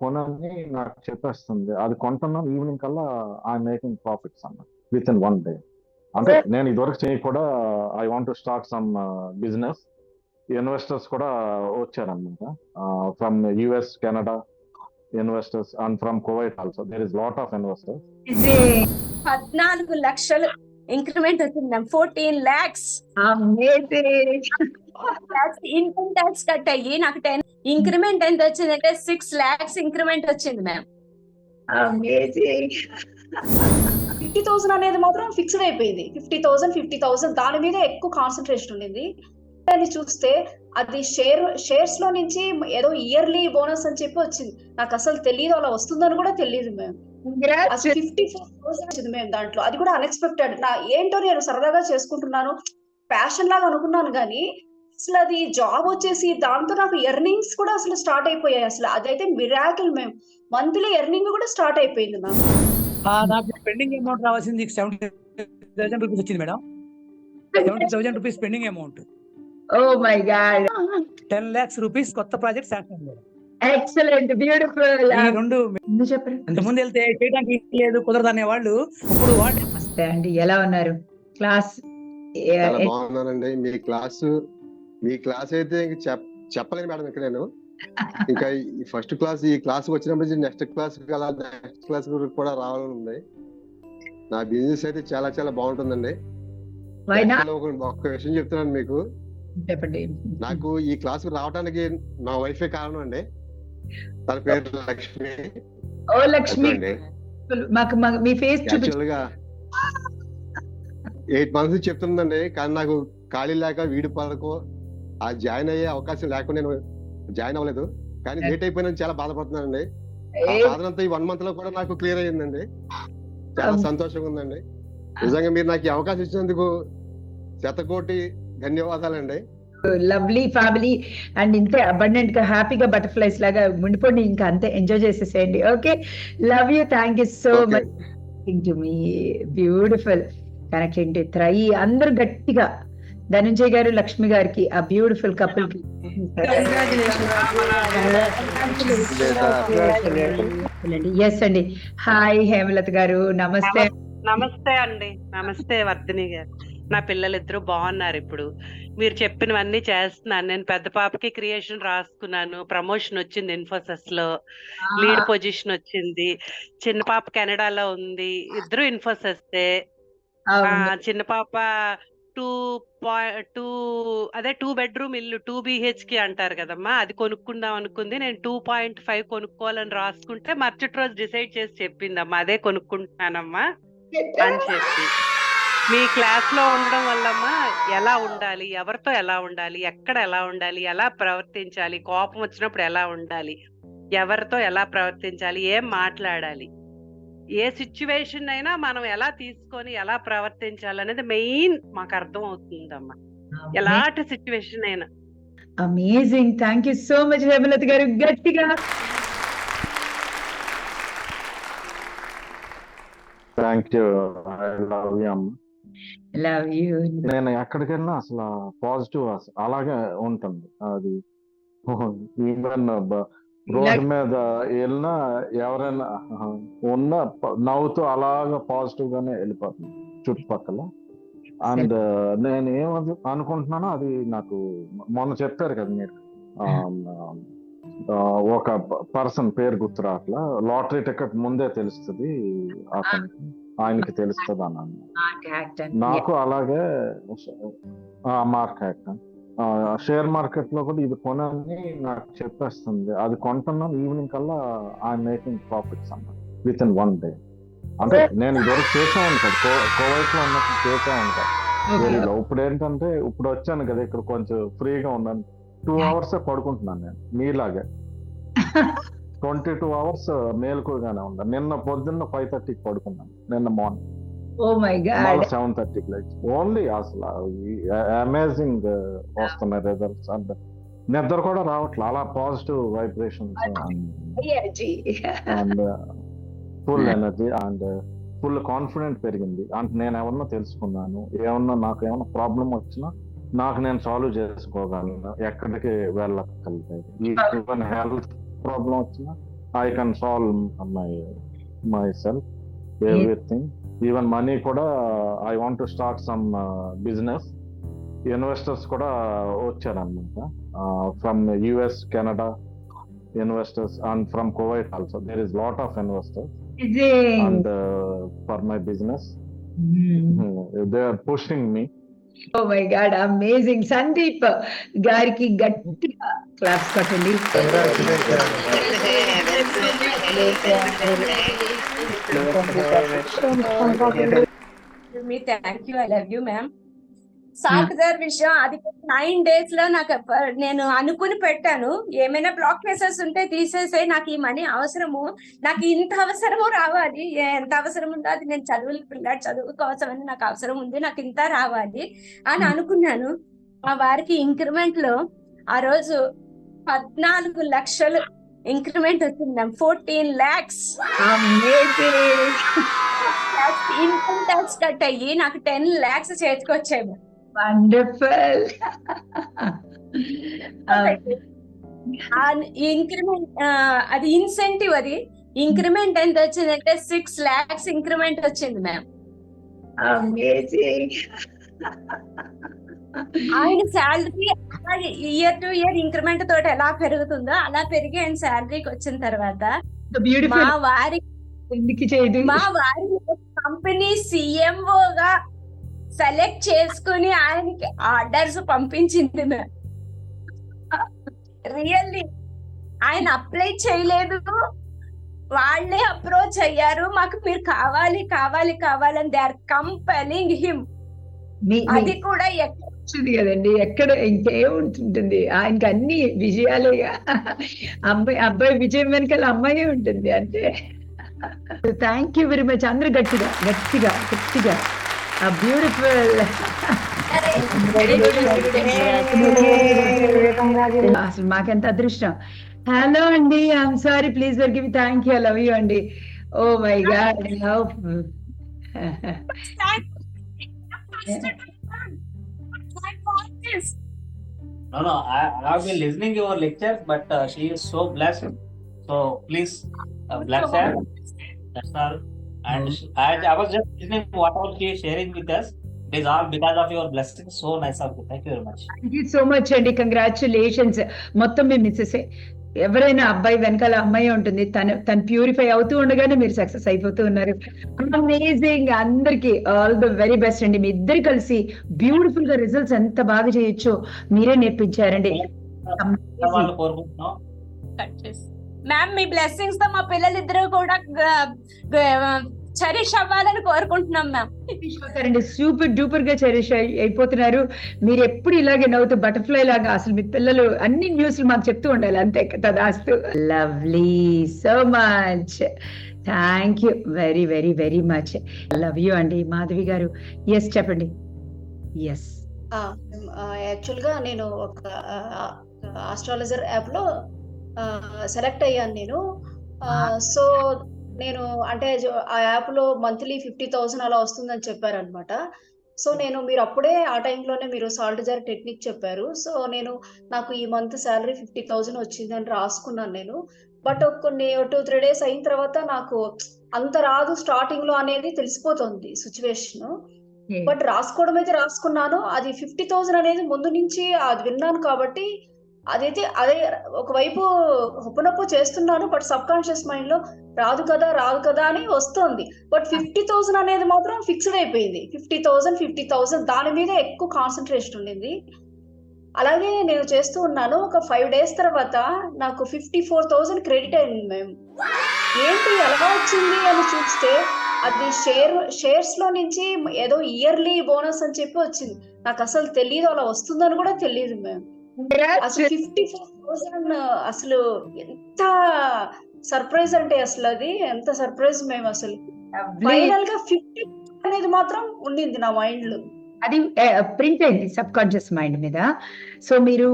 కొనని నాకు చెప్పేస్తుంది. అది కొంటున్నాను ఈవినింగ్ కల్లా ఐ మేకింగ్ ప్రాఫిట్స్ అన్న విత్ ఇన్ వన్ డే అంటే నేను ఇదివరకు చేయి కూడా I want to start some business investors కూడా వచ్చారనమాట from US Canada investors and from Kuwait also there is lot of investors పద్నాలుగు లక్షలు ఇంక్రిమెంట్ వచ్చింది ma'am fourteen lakhs income tax cut అయ్యి నాకు టెన్ ఇంక్రిమెంట్ ఎంత వచ్చిందంటే సిక్స్ ల్యాక్స్ ఇంక్రిమెంట్ వచ్చింది మ్యామ్ అమేజింగ్ ఫిఫ్టీ థౌసండ్ అనేది మాత్రం ఫిక్స్డ్ అయిపోయింది. ఫిఫ్టీ థౌసండ్ ఫిఫ్టీ థౌసండ్ దాని మీద ఎక్కువ కాన్సన్ట్రేషన్ ఉండింది. అని చూస్తే అది షేర్ షేర్స్లో నుంచి ఏదో ఇయర్లీ బోనస్ అని చెప్పి వచ్చింది. నాకు అసలు తెలియదు అలా వస్తుందని కూడా తెలియదు మేము అసలు ఫిఫ్టీ ఫోర్ థౌసండ్ వచ్చింది మేము దాంట్లో. అది కూడా అన్ఎక్స్పెక్టెడ్ నా ఏంటో నేను సరదాగా చేసుకుంటున్నాను. ప్యాషన్ లాగా అనుకున్నాను కానీ అసలు అది జాబ్ వచ్చేసి దాంతో నాకు ఎర్నింగ్స్ కూడా అసలు స్టార్ట్ అయిపోయాయి. అసలు అదైతే మిరాకిల్ మేము మంత్లీ ఎర్నింగ్ కూడా స్టార్ట్ అయిపోయింది మ్యామ్ ఆ, నాకు పెండింగ్ అమౌంట్ రావాల్సింది సెవెంటీ థౌసండ్ రూపీస్ వచ్చింది madam. Seventy thousand rupees pending amount oh my God ten lakhs rupees కొత్త project sanction madam. Excellent beautiful ఈ రెండు చెప్పండి ఇంతకుముందు వెళ్తే చేయడానికి లేదు కుదరదు అనే వాళ్ళు. ఇప్పుడు వాటి నమస్తే అండి ఎలా ఉన్నారు? క్లాస్ మీ క్లాస్ మీ క్లాస్ అయితే ఇంక చెప్ చెప్పలేను మేడం ఇక్కడ నేను. ఇంకా ఈ ఫస్ట్ క్లాస్ ఈ క్లాస్ వచ్చినప్పుడు నెక్స్ట్ క్లాస్ అలా నెక్స్ట్ క్లాస్ కూడా రావాలని ఉంది. నా బిజినెస్ అయితే చాలా చాలా బాగుంటుందండి. ఒక్క విషయం చెప్తున్నాను మీకు. చెప్పండి. నాకు ఈ క్లాస్ రావడానికి నా వైఫే కారణం అండి. తన పేరు లక్ష్మి. ఓ లక్ష్మి. మాకు మా- ఫేస్ చూపించు యాక్చువల్గా ఎయిట్ మంత్స్ చెప్తుందండి. కానీ నాకు ఖాళీ లేక వీడి పడకో ఆ జాయిన్ అయ్యే అవకాశం లేకుండా నేను జాయిన్ అవ్వలేదు. కానీ లేట్ అయిపోయినా చాలా బాధపడుతున్నానండి. ఆ బాధనంతా ఈ వన్ మంత్లో కూడా నాకు క్లియర్ అయ్యిందండి. చాలా Um. సంతోషంగా ఉందండి. నిజంగా మీరు నాకు ఈ అవకాశం ఇచ్చినందుకు శతకోటి ధన్యవాదాలండి. లవ్లీ ఫ్యామిలీ అండ్ ఇంతే అబండెంట్గా హ్యాపీగా బటర్ఫ్లైస్ లాగా ఉండిపోండి ఇంకా అంతే ఎంజాయ్ చేసేసేయండి. Okay love you thank you so. Much to me beautiful connecting to త్రై అందరూ గట్టిగా ధనంజయ్ గారు లక్ష్మి గారికి ఆ బ్యూటిఫుల్ కపుల్కి ఎస్ అండి. హాయ్ హేమలత గారు. నమస్తే. నమస్తే అండి. నమస్తే వర్ధిని గారు. నా పిల్లలిద్దరూ బాగున్నారు ఇప్పుడు. మీరు చెప్పినవన్నీ చేస్తున్నాను. నేను పెద్ద పాపకి క్రియేషన్ రాసుకున్నాను. ప్రమోషన్ వచ్చింది ఇన్ఫోసిస్లో. లీడ్ పొజిషన్ వచ్చింది. చిన్న పాప కెనడాలో ఉంది. ఇద్దరు ఇన్ఫోసిస్ చిన్న పాప టూ టూ అదే టూ బెడ్రూమ్ ఇల్లు టూ బిహెచ్కి అంటారు కదమ్మా అది కొనుక్కుందాం అనుకుంది. నేను టూ పాయింట్ ఫైవ్ కొనుక్కోవాలని రాసుకుంటే మరుసటి రోజు డిసైడ్ చేసి చెప్పిందమ్మా అదే కొనుక్కుంటున్నానమ్మా అని చెప్పి. మీ క్లాస్లో ఉండడం వల్లమ్మా ఎలా ఉండాలి ఎవరితో ఎలా ఉండాలి ఎక్కడ ఎలా ఉండాలి ఎలా ప్రవర్తించాలి కోపం వచ్చినప్పుడు ఎలా ఉండాలి ఎవరితో ఎలా ప్రవర్తించాలి ఏం మాట్లాడాలి ఏ సిచ్యువేషన్ అయినా మనం ఎలా తీసుకొని ఎలా ప్రవర్తించాలి అనేది మెయిన్ మాకు అర్థం అవుతుందమ్మా ఎలాంటి సిచ్యువేషన్ అయినా. Amazing thank you so much Hemalatha గారు. గట్టిగా. థ్యాంక్ యూ లవ్ యూ అమ్మ. లవ్ యూ నేను ఎక్కడికి వెళ్ళినా అసలు పాజిటివ్ అలాగే ఉంటుంది. అది ఈవెన్ రోడ్డు మీద వెళ్ళినా ఎవరైనా ఉన్న నవ్వుతూ అలాగా పాజిటివ్ గానే వెళ్ళిపోతుంది చుట్టుపక్కల. అండ్ నేను ఏం అనుకుంటున్నానో అది నాకు మొన్న చెప్పారు కదా మీరు. ఒక పర్సన్ పేరు గుర్తు రావట్లా. లాటరీ టికెట్ ముందే తెలుస్తుంది అతనికి ఆయనకి తెలుస్తుంది అన్నాను నాకు అలాగే మార్క్ యాక్ట్ షేర్ మార్కెట్లో కూడా ఇది కొనని నాకు చెప్పేస్తుంది. అది కొంటున్నాను ఈవినింగ్ కల్లా ఐ మేకింగ్ ప్రాఫిట్స్ అన్న విత్ ఇన్ వన్ డే అంటే నేను ఇదివరకు చేసా ఉంటాను కోవైట్లో ఉన్నప్పుడు చేసా వెరీలో ఇప్పుడు ఏంటంటే ఇప్పుడు వచ్చాను కదా ఇక్కడ కొంచెం ఫ్రీగా ఉన్నాను. టూ అవర్స్ పడుకుంటున్నాను నేను మీలాగే. ట్వంటీ టూ అవర్స్ మేలుకోగానే ఉన్నాను. నిన్న పొద్దున్న ఫైవ్ థర్టీకి పడుకున్నాను నిన్న morning oh my God seven థర్టీకి లైక్ ఓన్లీ అసలు అమేజింగ్ వస్తున్నాయి రిజల్ట్స్ అండ్ నిద్ర కూడా రావట్లే అలా positive vibrations and full energy and full confident పెరిగింది. అంటే నేను ఎవరన్నా తెలుసుకున్నాను ఏమన్నా నాకు ఏమన్నా ప్రాబ్లం వచ్చినా నాకు నేను సాల్వ్ చేసుకోగలను ఎక్కడికి ఈవెన్ హెల్త్ ప్రాబ్లం వచ్చినా I can solve my myself everything even money కూడా I want to start some business investors కూడా వచ్చారనమాట from US Canada investors and from Kuwait also there is lot of investors Amazing. And for my business Hmm. They are pushing me oh my God amazing Sandeep గారికి గట్టిగా claps కొట్టండి. మీ thank you I love you ma'am software విషయం అది nine డేస్లో నాకు నేను అనుకుని పెట్టాను. ఏమైనా బ్లాక్ కేసెస్ ఉంటే తీసేసే నాకు ఈ మనీ అవసరము. నాకు ఇంత అవసరము రావాలి. ఎంత అవసరం ఉందో అది నేను చదువులు పిల్లాడు చదువు కోసమని నాకు అవసరం ఉంది. నాకు ఇంత రావాలి అని అనుకున్నాను. మా వారికి ఇంక్రిమెంట్లో ఆ రోజు పద్నాలుగు లక్షలు ఇంక్రిమెంట్ వచ్చింది. Ma'am fourteen lakhs income tax cut అయ్యి నాకు టెన్ ల్యాక్స్ చేతికి వచ్చాయి మ్యామ్. వండర్ఫుల్ ఇంక్రిమెంట్ అది ఇన్సెంటివ్ అది. ఇంక్రిమెంట్ ఎంత వచ్చిందంటే సిక్స్ లాక్స్ ఇంక్రిమెంట్ వచ్చింది మ్యామ్ అమేజింగ్ ఆయన శాలరీ అలాగే ఇయర్ టు ఇయర్ ఇంక్రిమెంట్ తోటి ఎలా పెరుగుతుందో అలా పెరిగి ఆయన శాలరీకి వచ్చిన తర్వాత మా వారి మా వారి కంపెనీ సిఎంఓ గా సెలెక్ట్ చేసుకుని ఆయనకి ఆర్డర్స్ పంపించింది రియల్లీ ఆయన అప్లై చేయలేదు. వాళ్ళే అప్రోచ్ అయ్యారు. మాకు మీరు కావాలి కావాలి కావాలని దే ఆర్ కంపెలింగ్ హిమ్ అది కూడా ఎక్కడ వచ్చింది కదండి. ఎక్కడ ఇంకేముంటుంది ఆయనకి అన్ని విజయాలేగా అబ్బాయి అబ్బాయి విజయం వెనకాల అమ్మాయి ఉంటుంది అంతే. థ్యాంక్ యూ వెరీ మచ్ అందరు గట్టిగా గట్టిగా గట్టిగా. బ్యూటిఫుల్ అసలు మాకెంత అదృష్టం. హలో అండి I'm sorry please were give thank you love you అండి. ఓ my God love No, no, I, I have been listening your lectures, but uh, she is so blessed. So please uh, bless her. That's all. And sh- I, I was just listening what all she is sharing with us. It is all because of your blessings. So nice of you. Thank you very much. Thank you so much అండి congratulations మొత్తం మీ missus ఎవరైనా అబ్బాయి వెనకాల అమ్మాయి ఉంటుంది తను తను purify అవుతూ ఉండగానే మీరు సక్సెస్ అయిపోతూ ఉన్నారు. అమేజింగ్ అందరికి ఆల్ ద వెరీ బెస్ట్ అండి. మీ ఇద్దరు కలిసి బ్యూటిఫుల్గా రిజల్ట్స్ ఎంత బాగా చేయొచ్చో మీరే నేర్పించారండి. మ్యామ్ మీ బ్లెస్సింగ్స్తో మా పిల్లలిద్దరూ కూడా చరిష్ అవ్వాలని కోరుకుంటున్నాం మ్యామ్ అవుతారండి సూపర్ డూపర్గా చెరిష్ అయిపోతున్నారు. మీరు ఎప్పుడు ఇలాగే నవ్వుతూ బటర్ఫ్లై లాగా అసలు మీ పిల్లలు అన్ని న్యూస్లు మాకు చెప్తూ ఉండాలి అంతే తదాస్తు lovely so much thank you very very very much love you అండి మాధవి గారు. ఎస్ చెప్పండి. ఎస్ యాక్చువల్గా నేను ఒక ఆస్ట్రాలజర్ యాప్లో సెలెక్ట్ అయ్యాను నేను. సో నేను అంటే ఆ యాప్లో మంత్లీ ఫిఫ్టీ థౌసండ్ అలా వస్తుందని చెప్పారనమాట. సో నేను మీరు అప్పుడే ఆ టైంలోనే మీరు సాల్ట్ జార్ టెక్నిక్ చెప్పారు. సో నేను నాకు ఈ మంత్ శాలరీ ఫిఫ్టీ థౌసండ్ వచ్చిందని రాసుకున్నాను నేను. బట్ కొన్ని టూ త్రీ డేస్ అయిన తర్వాత నాకు అంత రాదు స్టార్టింగ్లో అనేది తెలిసిపోతుంది సిచ్యువేషన్. బట్ రాసుకోవడం అయితే రాసుకున్నాను. అది ఫిఫ్టీ థౌసండ్ అనేది ముందు నుంచి అది విన్నాను కాబట్టి అదైతే అదే ఒకవైపు హొప్పనొప్పు చేస్తున్నాను బట్ సబ్ కాన్షియస్ మైండ్లో రాదు కదా రాదు కదా అని వస్తుంది. బట్ ఫిఫ్టీ థౌసండ్ అనేది మాత్రం ఫిక్స్డ్ అయిపోయింది. ఫిఫ్టీ థౌసండ్ ఫిఫ్టీ థౌసండ్ దాని మీద ఎక్కువ కాన్సన్ట్రేషన్ ఉండింది. అలాగే నేను చేస్తూ ఉన్నాను. ఒక ఫైవ్ డేస్ తర్వాత నాకు ఫిఫ్టీ ఫోర్ థౌసండ్ క్రెడిట్ అయింది మేము ఏంటి ఎలా వచ్చింది అని చూస్తే అది షేర్ షేర్స్లో నుంచి ఏదో ఇయర్లీ బోనస్ అని చెప్పి వచ్చింది. నాకు అసలు తెలియదు అలా వస్తుందని కూడా తెలియదు మేము అసలు ఫిఫ్టీ ఫోర్ థౌసండ్ అసలు ఎంత సర్ప్రైజ్ అంటే అసలు అది ఎంత సర్ప్రైజ్ మేము అసలు. ఫైనల్గా ఫిఫ్టీ అనేది మాత్రం ఉండింది నా మైండ్లో. అది ప్రింట్ అయింది సబ్ కాన్షియస్ మైండ్ మీద. సో మీరు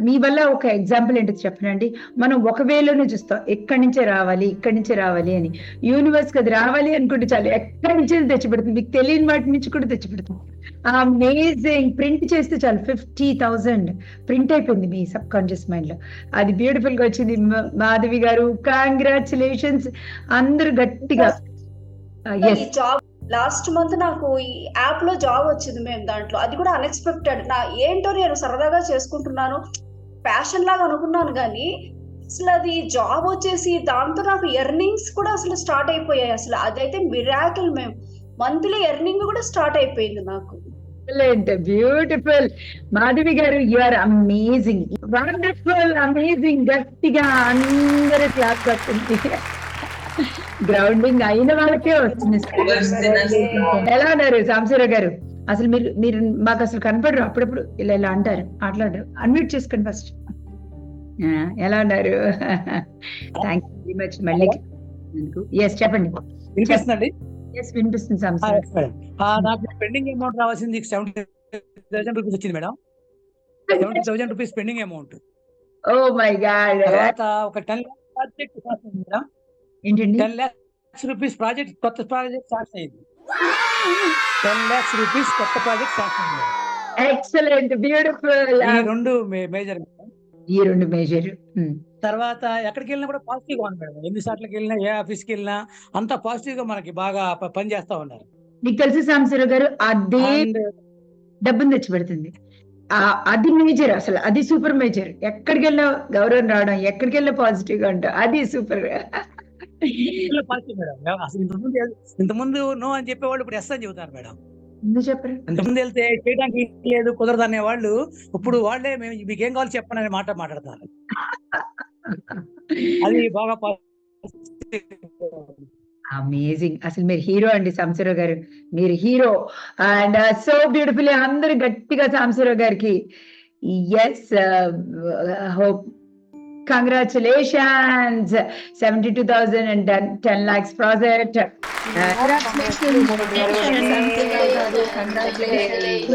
మీ వల్ల ఒక ఎగ్జాంపుల్ ఏంటో చెప్పనండి. మనం ఒక వేలోనే చూస్తాం. ఎక్కడి నుంచే రావాలి ఇక్కడి నుంచే రావాలి అని. యూనివర్స్ అది రావాలి అనుకుంటే చాలు. ఎక్కడి నుంచి తెచ్చిపెడుతుంది? మీకు తెలియని వాటి నుంచి కూడా తెచ్చిపెడుతుంది. అమేజింగ్ ప్రింట్ చేస్తే చాలు. ఫిఫ్టీ థౌజండ్ ప్రింట్ అయిపోయింది మీ సబ్ కాన్షియస్ మైండ్లో. అది బ్యూటిఫుల్గా వచ్చింది. మాధవి గారు కంగ్రాచులేషన్స్ అందరూ గట్టిగా. ఎస్ జాబ్ లాస్ట్ మంత్ నాకు ఈ యాప్లో జాబ్ వచ్చింది మేము దాంట్లో. అది కూడా అన్ఎక్స్పెక్టెడ్ నా ఏంటో నేను సరదాగా చేసుకుంటున్నాను. ప్యాషన్ లాగా అనుకున్నాను కానీ అసలు అది జాబ్ వచ్చేసి దాంతో నాకు ఎర్నింగ్స్ కూడా అసలు స్టార్ట్ అయిపోయాయి. అసలు అదైతే మిరాకిల్ మేము మంత్లీ ఎర్నింగ్ కూడా స్టార్ట్ అయిపోయింది నాకు. ఎక్సలెంట్ బ్యూటిఫుల్ మాధవి గారు you are amazing wonderful amazing గట్టిగా అందరి క్లాస్ వస్తుంది గ్రౌండింగ్ అయిన వాళ్ళకే వస్తుంది ఎలా ఉన్నారు సాంబశివరావు గారు? అసలు మీరు మీరు మాకు అసలు కనపడరు. అప్పుడప్పుడు ఇలా ఇలా అంటారు. మాట్లాడరు. అన్మ్యూట్ చేసుకోండి ఫస్ట్ ఎలా ఉన్నారు? థ్యాంక్ యూ వెరీ మచ్ మళ్ళీ ఎస్ చెప్పండి. వినిపిస్తుందండి? ఎస్ వినిపిస్తుంది. ఆ, నాకు పెండింగ్ అమౌంట్ రావాల్సింది సెవెంటీ థౌసండ్ రూపీస్ వచ్చింది madam seventy thousand rupees pending amount oh my God తర్వాత ఒక టెన్ ప్రాజెక్ట్ మేడం ఏంటండి? టెన్ ల్యాక్స్ రూపీస్ ప్రాజెక్ట్ కొత్త ప్రాజెక్ట్ స్టార్ట్ అయింది. టెన్ ల్యాక్స్ రూపీస్ కొత్త ప్రాజెక్ట్ స్టార్ట్ అయింది. ఎక్సలెంట్ బ్యూటిఫుల్ ఈ రెండు మేజర్ ఈ రెండు మేజర్. తర్వాత ఎక్కడికి వెళ్ళినా కూడా పాజిటివ్గా ఉంది మేడం. ఎన్ని సార్లకి వెళ్ళినా ఏ ఆఫీస్కి వెళ్ళినా అంతా పాజిటివ్గా మనకి బాగా పని చేస్తా ఉన్నారు. మీకు తెలుసు సాంబశివరావు గారు అదే డబ్బును తెచ్చి పెడుతుంది అది మేజర్ అసలు అది సూపర్ మేజర్. ఎక్కడికి వెళ్ళినా గౌరవం రావడం ఎక్కడికి వెళ్ళినా పాజిటివ్గా ఉంటాం అది సూపర్. మేడం. అసలు ఇంతకుముందు ఇంతకుముందు నో అని చెప్పేవాళ్ళు ఇప్పుడు ఎస్ అని చెబుతారు మేడం. ఇంతకుముందు వెళ్తే చేయడానికి లేదు కుదరదు అనే వాళ్ళు. ఇప్పుడు వాళ్ళే మేము మీకు ఏం కావాలి చెప్పండి అనే మాట మాట్లాడతారు. అది బాగా. అమేజింగ్ అసలు మీరు హీరో అండి సాంబశివరావు గారు. మీరు హీరో. అండ్ సో బ్యూటిఫుల్ అందరు గట్టిగా సాంబశివరావు గారికి. Yes hope Congratulations! 72,000 and 10, 10 lakhs profit. Congratulations! Congratulations. Congratulations.